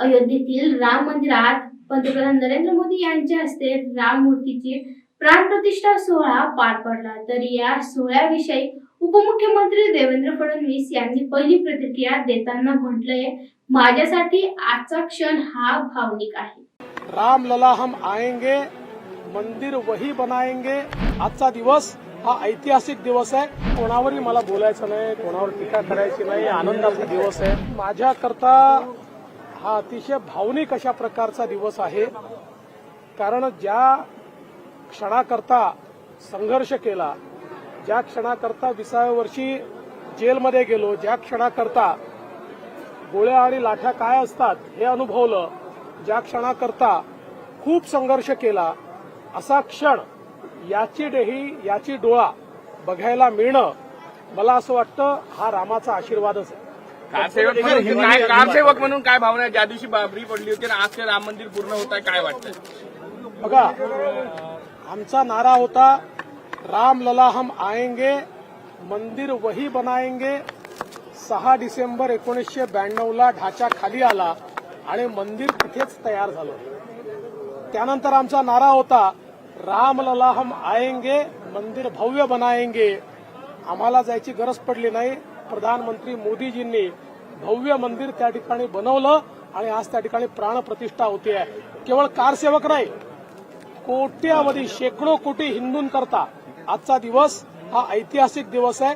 अयोध्येतील राम मंदिरात पंतप्रधान नरेंद्र मोदी यांच्या हस्ते राम मूर्तीची प्राणप्रतिष्ठा सोहळा पार पडला. तर या सोहळ्याविषयी उपमुख्यमंत्री देवेंद्र फडणवीस यांनी पहिली प्रतिक्रिया देताना म्हटलंय माझ्यासाठी आजचा क्षण हा भावनिक आहे. रामलला हम आएंगे मंदिर वही बनाएंगे. आजचा दिवस हा ऐतिहासिक दिवस आहे. कोणावरही मला बोलायचं नाही कोणावर टीका करायची नाही आनंदाचा दिवस आहे. माझ्याकरता हा अतिशय भावनिक अशा प्रकारचा दिवस आहे. कारण ज्या क्षणाकरता संघर्ष केला ज्या क्षणाकरता विसाव्या वर्षी जेलमध्ये गेलो ज्या क्षणाकरता गोळ्या आणि लाठ्या काय असतात हे अनुभवलं ज्या क्षणाकरता खूप संघर्ष केला असा क्षण याची डेही याची डोळा बघायला मिळणं मला असं वाटतं हा रामाचा आशीर्वादच आहे. कारसेवक म्हणून काय कारसेवक म्हणून काय भावना आहे? ज्या दिवशी बाबरी पडली होती आणि आज ते राम मंदिर पूर्ण होत आहे काय वाटतंय? बघा आमचा नारा होता राम लला हम आएंगे मंदिर वही बनाएंगे. सहा डिसेंबर एकोणीसशे ब्याण्णवला ढाचा खाली आला आणि मंदिर तिथेच तयार झालं. त्यानंतर आमचा नारा होता राम लला हम आएंगे मंदिर भव्य बनाएंगे. आम्हाला जायची गरज पडली नाही. प्रधानमंत्री मोदीजींनी भव्य मंदिर त्या ठिकाणी बनवलं आणि आज त्या ठिकाणी प्राणप्रतिष्ठा होते. आहे केवळ कारसेवक नाही कोट्यावधी शेकडो कोटी हिंदूंकरता आजचा दिवस हा ऐतिहासिक दिवस आहे.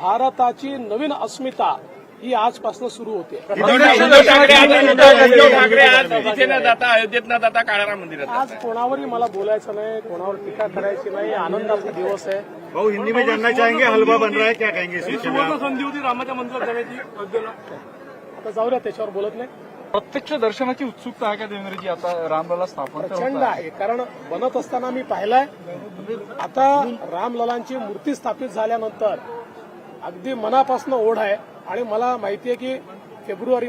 भारताची नवीन अस्मिता ही आजपासून सुरू होते आज- उद्धव ठाकरे आज तिथे न जाता अयोध्येत न जाता काळाराम मंदिरात आज जातात. कोणावरही मला बोलायचं नाही कोणावर टीका करायची नाही आनंदाचा दिवस आहे भाऊ हिंदी में जानना चाहेंगे हलवा बन रहा है क्या कहेंगे? संधी होती रामाच्या मंदिरात जाण्याची आता जाऊया त्याच्यावर बोलत नाही प्रत्यक्ष दर्शनाची उत्सुकता आहे का देवेंद्रजी आता रामलला स्थापन प्रचंड. आहे कारण बनत असताना मी पाहिलंय आता रामललांची मूर्ती स्थापित झाल्यानंतर अगदी मनापासून ओढ आहे आणि मला माहिती आहे की फेब्रुवारी